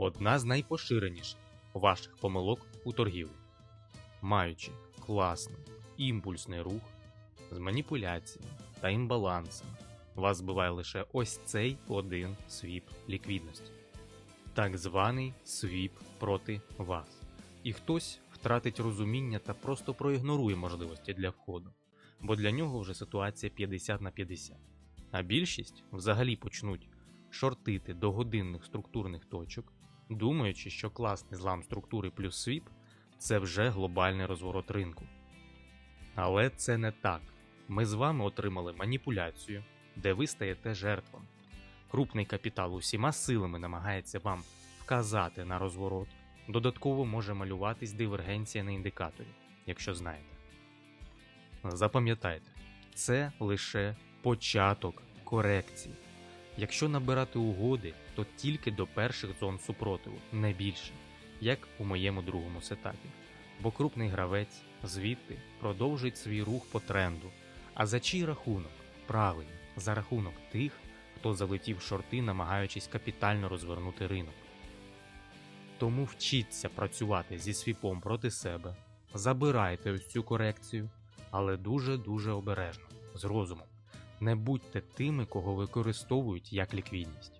одна з найпоширеніших ваших помилок у торгівлі. Маючи класний імпульсний рух з маніпуляціями та імбалансом, вас збиває лише ось цей один свіп ліквідності, так званий свіп проти вас. І хтось втратить розуміння та просто проігнорує можливості для входу, бо для нього вже ситуація 50 на 50. А більшість взагалі почнуть шортити до годинних структурних точок, думаючи, що класний злам структури плюс свіп це вже глобальний розворот ринку. Але це не так. Ми з вами отримали маніпуляцію, де ви стаєте жертвами. Крупний капітал усіма силами намагається вам вказати на розворот. Додатково може малюватись дивергенція на індикаторі, якщо знаєте. Запам'ятайте, це лише початок корекції. Якщо набирати угоди, то тільки до перших зон супротиву, не більше, як у моєму другому сетапі. Бо крупний гравець звідти продовжить свій рух по тренду. А за чий рахунок? Правильно, за рахунок тих, хто залетів шорти, намагаючись капітально розвернути ринок. Тому вчіться працювати зі свіпом проти себе, забирайте ось цю корекцію, але дуже-дуже обережно, з розумом. Не будьте тими, кого використовують як ліквідність.